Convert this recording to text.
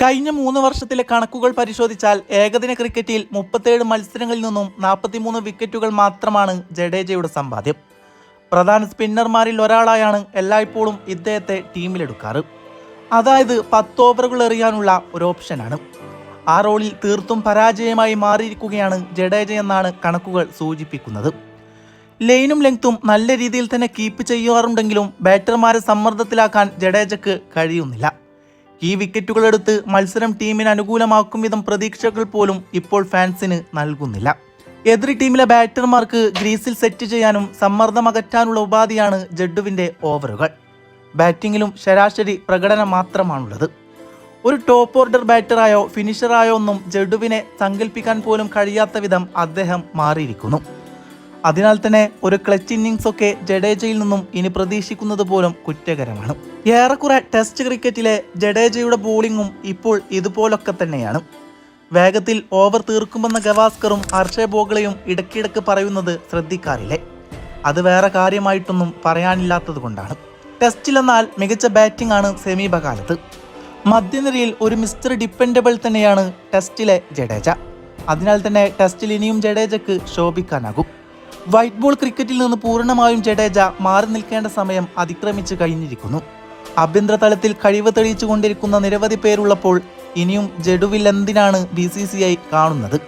കഴിഞ്ഞ മൂന്ന് വർഷത്തിലെ കണക്കുകൾ പരിശോധിച്ചാൽ ഏകദിന ക്രിക്കറ്റിൽ മുപ്പത്തേഴ് മത്സരങ്ങളിൽ നിന്നും നാൽപ്പത്തിമൂന്ന് വിക്കറ്റുകൾ മാത്രമാണ് ജഡേജയുടെ സമ്പാദ്യം. പ്രധാന സ്പിന്നർമാരിൽ ഒരാളായാണ് എല്ലായ്പ്പോഴും ഇദ്ദേഹത്തെ ടീമിലെടുക്കാറ്. അതായത് പത്ത് ഓവറുകൾ എറിയാനുള്ള ഒരു ഓപ്ഷനാണ്. ആ റോളിൽ തീർത്തും പരാജയമായി മാറിയിരിക്കുകയാണ് ജഡേജ എന്നാണ് കണക്കുകൾ സൂചിപ്പിക്കുന്നത്. ലൈനും ലെങ്ത്തും നല്ല രീതിയിൽ തന്നെ കീപ്പ് ചെയ്യാറുണ്ടെങ്കിലും ബാറ്റർമാരെ സമ്മർദ്ദത്തിലാക്കാൻ ജഡേജയ്ക്ക് കഴിയുന്നില്ല. ഈ വിക്കറ്റുകൾ എടുത്ത് മത്സരം ടീമിന് അനുകൂലമാക്കും വിധം പ്രതീക്ഷകൾ പോലും ഇപ്പോൾ ഫാൻസിന് നൽകുന്നില്ല. എതിർ ടീമിലെ ബാറ്റർമാർക്ക് ഗ്രീസിൽ സെറ്റ് ചെയ്യാനും സമ്മർദ്ദം അകറ്റാനുള്ള ഉപാധിയാണ് ജഡ്ഡുവിന്റെ ഓവറുകൾ. ബാറ്റിങ്ങിലും ശരാശരി പ്രകടനം മാത്രമാണുള്ളത്. ഒരു ടോപ്പ് ഓർഡർ ബാറ്ററായോ ഫിനിഷറായോ ഒന്നും ജഡ്ഡുവിനെ സങ്കല്പിക്കാൻ പോലും കഴിയാത്ത വിധം അദ്ദേഹം മാറിയിരിക്കുന്നു. അതിനാൽ തന്നെ ഒരു ക്ലച്ച് ഇന്നിങ്സ് ഒക്കെ ജഡേജയിൽ നിന്നും ഇനി പ്രതീക്ഷിക്കുന്നത് പോലും കുറ്റകരമാണ്. ഏറെക്കുറെ ടെസ്റ്റ് ക്രിക്കറ്റിലെ ജഡേജയുടെ ബോളിങ്ങും ഇപ്പോൾ ഇതുപോലൊക്കെ തന്നെയാണ്. വേഗത്തിൽ ഓവർ തീർക്കുമെന്ന ഗവാസ്കറും ഹർഷേ ബോഗ്ലയും ഇടയ്ക്കിടയ്ക്ക് പറയുന്നത് ശ്രദ്ധിക്കാറില്ലേ? അത് വേറെ കാര്യമായിട്ടൊന്നും പറയാനില്ലാത്തത് കൊണ്ടാണ്. ടെസ്റ്റിലെന്നാൽ മികച്ച ബാറ്റിംഗ് ആണ് സമീപകാലത്ത്. മധ്യനിരയിൽ ഒരു മിസ്റ്റർ ഡിപ്പെൻഡബിൾ തന്നെയാണ് ടെസ്റ്റിലെ ജഡേജ. അതിനാൽ തന്നെ ടെസ്റ്റിൽ ഇനിയും ജഡേജക്ക് ശോഭിക്കാനാകും. വൈറ്റ് ബോൾ ക്രിക്കറ്റിൽ നിന്ന് പൂർണമായും ജഡേജ മാറി നിൽക്കേണ്ട സമയം അതിക്രമിച്ചു കഴിഞ്ഞിരിക്കുന്നു. ആഭ്യന്തര തലത്തിൽ കഴിവ് തെളിയിച്ചു കൊണ്ടിരിക്കുന്ന നിരവധി പേരുള്ളപ്പോൾ ഇനിയും ജഡുവിൽ എന്തിനാണ് ബി സി സി ഐ കാണുന്നത്?